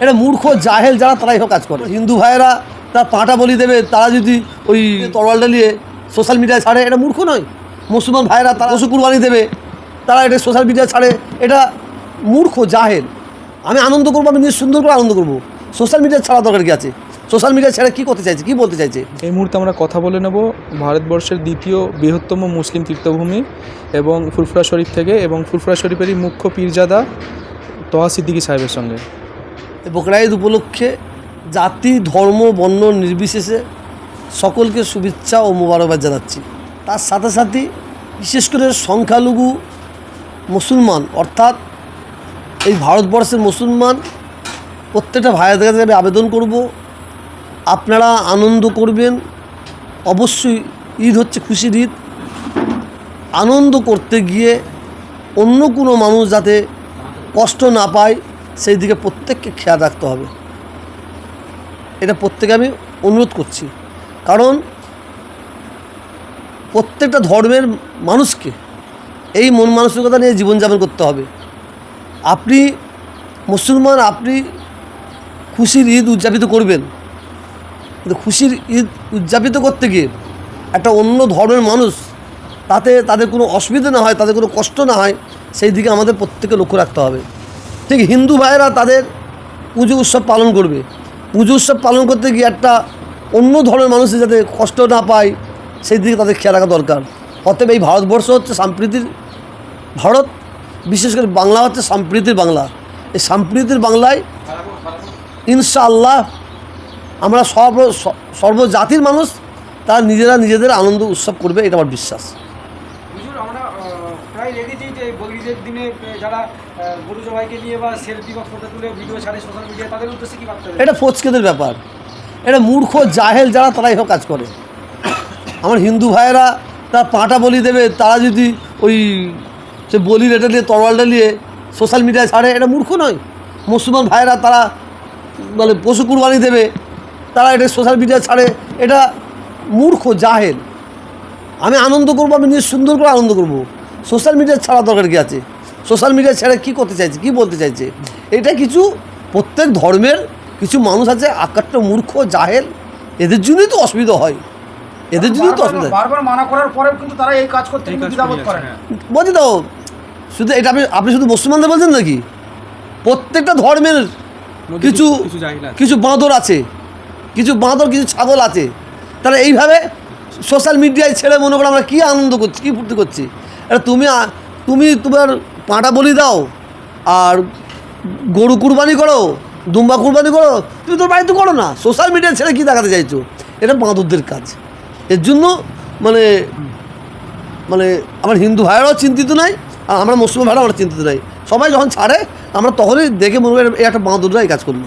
এটা মূর্খ, জাহেল যারা, তারাই হোক কাজ করে। হিন্দু ভাইয়েরা, তার পাঁটা বলি দেবে, তারা যদি ওই তরোয়ালটা নিয়ে সোশ্যাল মিডিয়ায় ছাড়ে, এটা মূর্খ নয়। মুসলমান ভাইয়েরা, তারা পশু কুরবানি দেবে, তারা এটা সোশ্যাল মিডিয়ায় ছাড়ে, এটা মূর্খ, জাহেল। আমি আনন্দ করব, আমি নিজে সুন্দর করে আনন্দ করব। সোশ্যাল মিডিয়া ছাড়া দরকার কি আছে? সোশ্যাল মিডিয়া ছাড়া কী করতে চাইছে? কী বলতে চাইছে? এই মুহূর্তে আমরা কথা বলে নেব ভারতবর্ষের দ্বিতীয় বৃহত্তম মুসলিম তীর্থভূমি এবং ফুরফুরা শরীফ থেকে এবং ফুরফুরা শরীফেরই মুখ্য পীরজাদা তোহা সিদ্দিকী সাহেবের সঙ্গে। বকরাইদ উপলক্ষে জাতি, ধর্ম, বর্ণ নির্বিশেষে সকলকে শুভেচ্ছা ও মোবারকবাদ জানাচ্ছি। তার সাথে সাথে বিশেষ করে সংখ্যালঘু মুসলমান, অর্থাৎ এই ভারতবর্ষের মুসলমান প্রত্যেকটা ভাইয়াদের কাছে আমি আবেদন করব, আপনারা আনন্দ করবেন। অবশ্যই ঈদ হচ্ছে খুশির ঈদ। আনন্দ করতে গিয়ে অন্য কোনো মানুষ যাতে কষ্ট না পায় সেই দিকে প্রত্যেককে খেয়াল রাখতে হবে। এটা প্রত্যেকে আমি অনুরোধ করছি। কারণ প্রত্যেকটা ধর্মের মানুষকে এই মন মানসিকতা নিয়ে জীবনযাপন করতে হবে। আপনি মুসলমান, আপনি খুশির ঈদ উদযাপিত করবেন। কিন্তু খুশির ঈদ উদযাপিত করতে গিয়ে একটা অন্য ধর্মের মানুষ তাতে তাদের কোনো অসুবিধা না হয়, তাদের কোনো কষ্ট না হয় সেই দিকে আমাদের প্রত্যেকে লক্ষ্য রাখতে হবে। ঠিক হিন্দু ভাইয়েরা তাদের পুজো উৎসব পালন করবে। পুজো উৎসব পালন করতে গিয়ে একটা অন্য ধর্মের মানুষ যাতে কষ্ট না পায়, সেই দিকে তাদের খেয়াল রাখা দরকার। অতএব এই ভারতবর্ষ হচ্ছে সাম্প্রীতির ভারত, বিশেষ করে বাংলা হচ্ছে সাম্প্রীতির বাংলা। এই সাম্প্রীতির বাংলায় ইনশাআল্লাহ আমরা সর্ব সর্বজাতির মানুষ, তারা নিজেরা নিজেদের আনন্দ উৎসব করবে, এটা আমার বিশ্বাস। বকরিদের দিনে যারা গরু জবাইকে নিয়ে বা সেলফি বা ফটো তুলে ভিডিও ছাড়ে সোশ্যাল মিডিয়ায় তাদের উদ্দেশ্যে কি বার্তা এটা ফচকেদের ব্যাপার। এটা মূর্খ জাহেল যারা, তারাই হোক কাজ করে। আমার হিন্দু ভাইয়েরা, তার পাঁটা বলি দেবে, তারা যদি ওই সে বলির এটা নিয়ে, তরোয়ালটা নিয়ে সোশ্যাল মিডিয়ায় ছাড়ে, এটা মূর্খ নয়। মুসলমান ভাইয়েরা, তারা মানে পশু কুরবানি দেবে, তারা এটা সোশ্যাল মিডিয়ায় ছাড়ে, এটা মূর্খ জাহেল। আমি আনন্দ করব, আমি নিজে সুন্দর করে আনন্দ করব। সোশ্যাল মিডিয়া ছাড়া দরকার কি আছে? সোশ্যাল মিডিয়া ছাড়া কী করতে চাইছে? কী বলতে চাইছে? এটা কিছু প্রত্যেক ধর্মের কিছু মানুষ আছে আকাট্ট মূর্খ জাহেল এদের জন্যই তো অসুবিধা হয়। এদের জন্যই তো অসুবিধা বারবার মানা করার পরেও কিন্তু তারা এই কাজ করতে কিন্তু দ্বিধাবোধ করে না বলছি তো শুধু এটা আপনি আপনি শুধু মুসলমানদের বলছেন নাকি? প্রত্যেকটা ধর্মের কিছু কিছু বাঁদর আছে। কিছু বাঁদর কিছু ছাগল আছে। তারা এইভাবে সোশ্যাল মিডিয়ায় ছেড়ে মনে করে আমরা কী আনন্দ করছি কী ফুর্তি করছি? এটা তুমি তুমি তোমার পাঁটা বলি দাও আর গরু কুরবানি করো, দুম্বা কুরবানি করো, তুমি তোর বাড়িতে করো না। সোশ্যাল মিডিয়া ছেড়ে কী দেখাতে চাইছো? এটা বাঁদরদের কাজ। এর জন্য মানে মানে আমার হিন্দু ভাইয়েরাও চিন্তিত নাই, আর আমরা মুসলিম ভাইরাও আমরা চিন্তিত নাই। সবাই যখন ছাড়ে, আমরা তখনই দেখে মনে করি একটা বাঁদররা এই কাজ করল।